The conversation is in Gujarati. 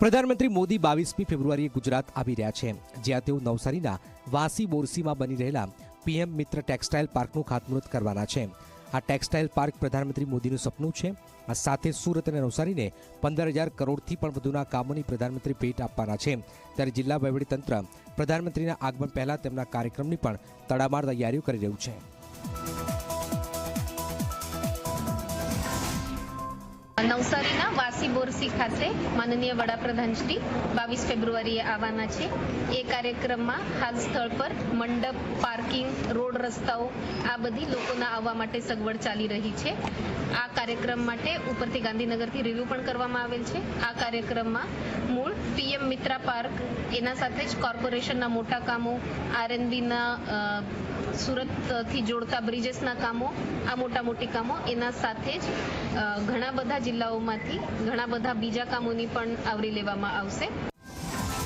પ્રધાનમંત્રી મોદી બાવીસમી ફેબ્રુઆરીએ ગુજરાત આવી રહ્યા છે, જ્યાં તેઓ નવસારીના વાસી બોરસીમાં બની રહેલા પીએમ મિત્ર ટેક્સટાઇલ પાર્કનું ખાતમુહૂર્ત કરવાના છે. આ ટેક્સટાઇલ પાર્ક પ્રધાનમંત્રી મોદીનું સપનું છે, આ સાથે સુરત અને નવસારીને પંદર હજાર કરોડથી પણ વધુના કામોની પ્રધાનમંત્રી ભેટ આપવાના છે. ત્યારે જિલ્લા વહીવટીતંત્ર પ્રધાનમંત્રીના આગમન પહેલા તેમના કાર્યક્રમની પણ તડામાર તૈયારીઓ કરી રહ્યું છે. નવસારીના વાસી બોરસી ખાતે માનનીય વડાપ્રધાન શ્રી બાવીસ ફેબ્રુઆરીએ આવવાના છે. એ કાર્યક્રમમાં હાલ સ્થળ પર મંડપ, પાર્કિંગ, રોડ રસ્તાઓ આ બધી લોકોના આવવા માટે સગવડ ચાલી રહી છે. આ કાર્યક્રમ માટે ઉપરથી ગાંધીનગરથી રિવ્યુ પણ કરવામાં આવેલ છે. આ કાર્યક્રમમાં મૂળ પીએમ મિત્રા પાર્ક, એના સાથે જ કોર્પોરેશનના મોટા કામો, આરએનબીના સુરતથી જોડતા બ્રિજેસના કામો, આ મોટા મોટી કામો એના સાથે જ ઘણા બધા જિલ્લાઓમાંથી ઘણા બધા બીજા કામોની પણ આવરી લેવામાં આવશે.